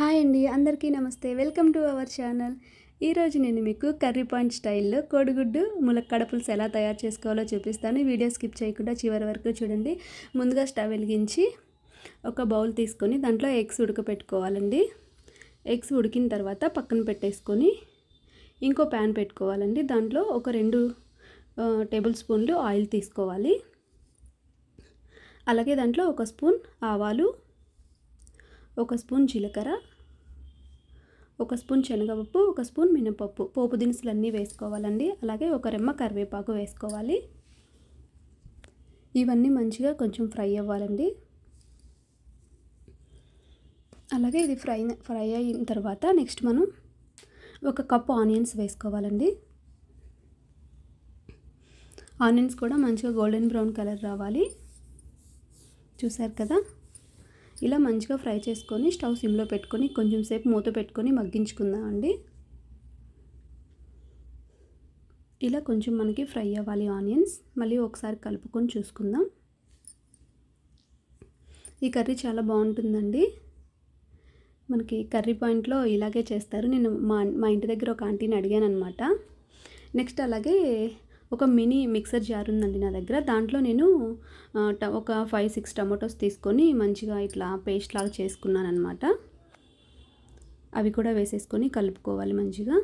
Hi అండి అందరికీ నమస్తే. Welcome to our channel. ఈరోజు నేను మీకు కర్రీ పాయింట్ స్టైల్లో కోడిగుడ్డు ములక్కడ పులుసు ఎలా తయారు చేసుకోవాలో చూపిస్తాను. వీడియో స్కిప్ చేయకుండా చివరి వరకు చూడండి. ముందుగా స్టవ్ వెలిగించి ఒక బౌల్ తీసుకొని దాంట్లో ఎగ్స్ ఉడకపెట్టుకోవాలండి. ఎగ్స్ ఉడికిన తర్వాత పక్కన పెట్టేసుకొని ఇంకో ప్యాన్ పెట్టుకోవాలండి. దాంట్లో ఒక రెండు టేబుల్ స్పూన్లు ఆయిల్ తీసుకోవాలి. అలాగే దాంట్లో ఒక స్పూన్ ఆవాలు ఒక స్పూన్ జీలకర్ర ఒక స్పూన్ శనగపప్పు ఒక స్పూన్ మినపప్పు. పోపు దినుసులు అన్నీ వేసుకోవాలండి. అలాగే ఒక రెమ్మ కరివేపాకు వేసుకోవాలి. ఇవన్నీ మంచిగా కొంచెం ఫ్రై అవ్వాలండి. అలాగే ఇది ఫ్రై ఫ్రై అయిన తర్వాత నెక్స్ట్ మనం ఒక కప్పు ఆనియన్స్ వేసుకోవాలండి. ఆనియన్స్ కూడా మంచిగా గోల్డెన్ బ్రౌన్ కలర్ రావాలి. చూసారు కదా? ఇలా మంచిగా ఫ్రై చేసుకొని స్టవ్ సిమ్లో పెట్టుకొని కొంచెం సేపు మూత పెట్టుకొని మగ్గించుకుందాం అండి. ఇలా కొంచెం మనకి ఫ్రై అవ్వాలి ఆనియన్స్. మళ్ళీ ఒకసారి కలుపుకొని చూసుకుందాం. ఈ కర్రీ చాలా బాగుంటుందండి. మనకి కర్రీ పాయింట్లో ఇలాగే చేస్తారు. నేను మా మా ఇంటి దగ్గర ఒక ఆంటీని అడిగాను అనమాట నెక్స్ట్ అలాగే ఒక మినీ మిక్సర్ జార్ ఉందండి నా దగ్గర. దాంట్లో నేను ఒక ఫైవ్ సిక్స్ టమాటోస్ తీసుకొని మంచిగా ఇట్లా పేస్ట్ లాగా చేసుకున్నాను అనమాట అవి కూడా వేసేసుకొని కలుపుకోవాలి మంచిగా.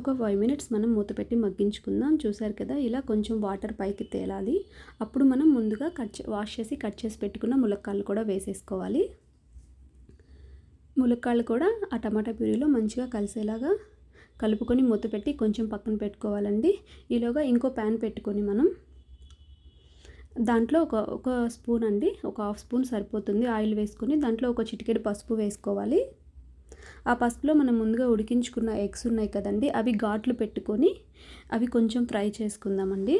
ఒక ఫైవ్ మినిట్స్ మనం మూత పెట్టి మగ్గించుకుందాం. చూసారు కదా ఇలా కొంచెం వాటర్ పైకి తేలాలి. అప్పుడు మనం ముందుగా కట్ వాష్ చేసి కట్ చేసి పెట్టుకున్న ములక్కాళ్ళు కూడా వేసేసుకోవాలి. ములక్కాళ్ళు కూడా ఆ టమాటా ప్యూరీలో మంచిగా కలిసేలాగా కలుపుకొని మూత పెట్టి కొంచెం పక్కన పెట్టుకోవాలండి. ఈలోగా ఇంకో ప్యాన్ పెట్టుకొని మనం దాంట్లో ఒక ఒక స్పూన్ అండి ఒక హాఫ్ స్పూన్ సరిపోతుంది ఆయిల్ వేసుకొని. దాంట్లో ఒక చిటికెడు పసుపు వేసుకోవాలి. ఆ పసుపులో మనం ముందుగా ఉడికించుకున్న ఎగ్స్ ఉన్నాయి కదండి అవి ఘాట్లు పెట్టుకొని అవి కొంచెం ఫ్రై చేసుకుందామండి.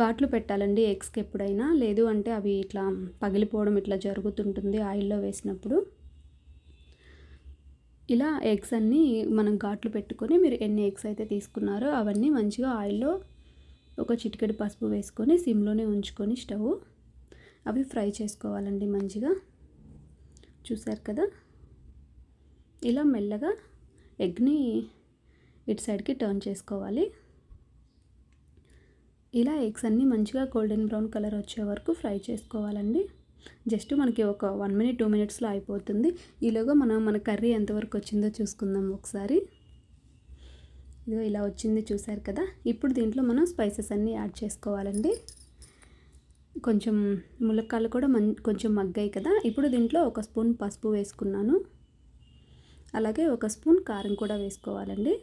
ఘాట్లు పెట్టాలండి ఎగ్స్కి ఎప్పుడైనా. లేదు అంటే అవి ఇట్లా పగిలిపోవడం ఇట్లా జరుగుతుంటుంది ఆయిల్లో వేసినప్పుడు. ఇలా ఎగ్స్ అన్నీ మనం ఘాట్లు పెట్టుకొని మీరు ఎన్ని ఎగ్స్ అయితే తీసుకున్నారో అవన్నీ మంచిగా ఆయిల్లో ఒక చిటికెడు పసుపు వేసుకొని సిమ్లోనే ఉంచుకొని స్టవ్ అవి ఫ్రై చేసుకోవాలండి మంచిగా. చూసారు కదా? ఇలా మెల్లగా ఎగ్ని ఇటు సైడ్కి టర్న్ చేసుకోవాలి. ఇలా ఎగ్స్ అన్నీ మంచిగా గోల్డెన్ బ్రౌన్ కలర్ వచ్చే వరకు ఫ్రై చేసుకోవాలండి. జస్ట్ మనకి ఒక వన్ మినిట్ టూ మినిట్స్లో అయిపోతుంది. ఈలోగా మనం మన కర్రీ ఎంతవరకు వచ్చిందో చూసుకుందాం ఒకసారి. ఇదిగో ఇలా వచ్చింది చూసారు కదా? ఇప్పుడు దీంట్లో మనం స్పైసెస్ అన్నీ యాడ్ చేసుకోవాలండి. కొంచెం ములక్కాలు కూడా మం కొంచెం మగ్గాయి కదా? ఇప్పుడు దీంట్లో ఒక స్పూన్ పసుపు వేసుకున్నాను. అలాగే ఒక స్పూన్ కారం కూడా వేసుకోవాలండి.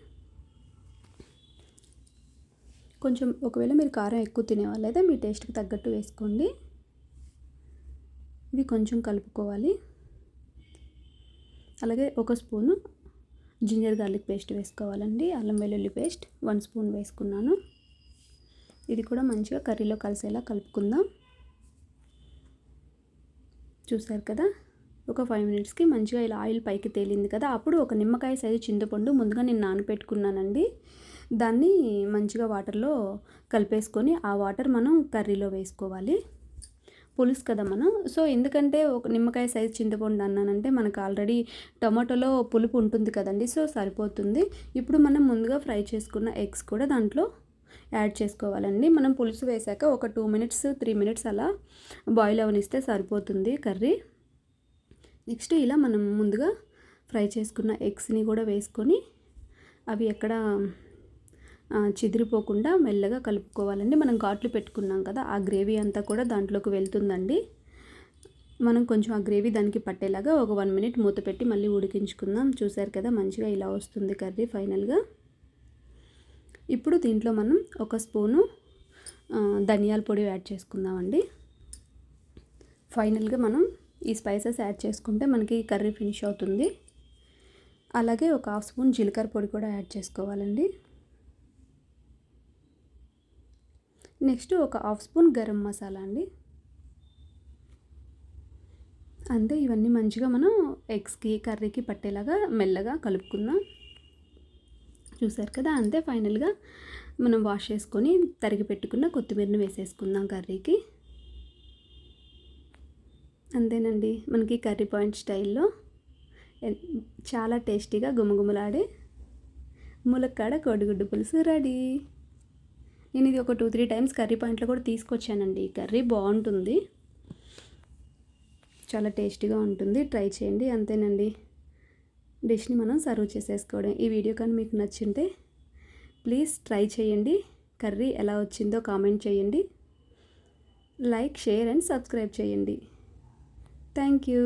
కొంచెం ఒకవేళ మీరు కారం ఎక్కువ తినేవాళ్ళైతే మీ టేస్ట్కి తగ్గట్టు వేసుకోండి. ఇవి కొంచెం కలుపుకోవాలి. అలాగే ఒక స్పూను జింజర్ గార్లిక్ పేస్ట్ వేసుకోవాలండి. అల్లం వెల్లుల్లి పేస్ట్ వన్ స్పూన్ వేసుకున్నాను. ఇది కూడా మంచిగా కర్రీలో కలిసేలా కలుపుకుందాం. చూసారు కదా? ఒక ఫైవ్ మినిట్స్కి మంచిగా ఇలా ఆయిల్ పైకి తేలింది కదా? అప్పుడు ఒక నిమ్మకాయ సైజు చింతపండు ముందుగా నేను నానపెట్టుకున్నానండి. దాన్ని మంచిగా వాటర్లో కలిపేసుకొని ఆ వాటర్ మనం కర్రీలో వేసుకోవాలి. పులుసు కదా మనం. సో ఎందుకంటే ఒక నిమ్మకాయ సైజ్ చింతపండు అన్నానంటే మనకు ఆల్రెడీ టమాటోలో పులుపు ఉంటుంది కదండి. సో సరిపోతుంది. ఇప్పుడు మనం ముందుగా ఫ్రై చేసుకున్న ఎగ్స్ కూడా దాంట్లో యాడ్ చేసుకోవాలండి. మనం పులుసు వేసాక ఒక టూ మినిట్స్ త్రీ మినిట్స్ అలా బాయిల్ అవనిస్తే సరిపోతుంది కర్రీ. నెక్స్ట్ ఇలా మనం ముందుగా ఫ్రై చేసుకున్న ఎగ్స్ని కూడా వేసుకొని అవి ఎక్కడ చిదిరిపోకుండా మెల్లగా కలుపుకోవాలండి. మనం ఘాట్లు పెట్టుకున్నాం కదా ఆ గ్రేవీ అంతా కూడా దాంట్లోకి వెళ్తుందండి. మనం కొంచెం ఆ గ్రేవీ దానికి పట్టేలాగా ఒక వన్ మినిట్ మూత పెట్టి మళ్ళీ ఉడికించుకుందాం. చూసారు కదా మంచిగా ఇలా వస్తుంది కర్రీ ఫైనల్గా. ఇప్పుడు దీంట్లో మనం ఒక స్పూను ధనియాల పొడి యాడ్ చేసుకుందామండి. ఫైనల్గా మనం ఈ స్పైసెస్ యాడ్ చేసుకుంటే మనకి కర్రీ ఫినిష్ అవుతుంది. అలాగే ఒక హాఫ్ స్పూన్ జీలకర్ర పొడి కూడా యాడ్ చేసుకోవాలండి. నెక్స్ట్ ఒక హాఫ్ స్పూన్ గరం మసాలా అండి. అంతే ఇవన్నీ మంచిగా మనం ఎగ్స్కి కర్రీకి పట్టేలాగా మెల్లగా కలుపుకుందాం. చూసారు కదా అంతే ఫైనల్గా మనం వాష్ చేసుకొని తరిగి పెట్టుకున్న కొత్తిమీరని వేసేసుకుందాం కర్రీకి. అంతేనండి మనకి కర్రీ పాయింట్ స్టైల్లో చాలా టేస్టీగా గుమగుమలాడే ములక్కాడ కోడిగుడ్డు పులుసు రెడీ. నేను ఇది ఒక టూ త్రీ టైమ్స్ కర్రీ పాయింట్లో కూడా తీసుకొచ్చానండి. ఈ కర్రీ బాగుంటుంది. చాలా టేస్టీగా ఉంటుంది. ట్రై చేయండి. అంతేనండి. డిష్ని మనం సర్వ్ చేసేసుకోవడం. ఈ వీడియో కానీ మీకు నచ్చింటే ప్లీజ్ ట్రై చేయండి. కర్రీ ఎలా వచ్చిందో కామెంట్ చేయండి. లైక్ షేర్ అండ్ సబ్స్క్రైబ్ చేయండి. Thank you.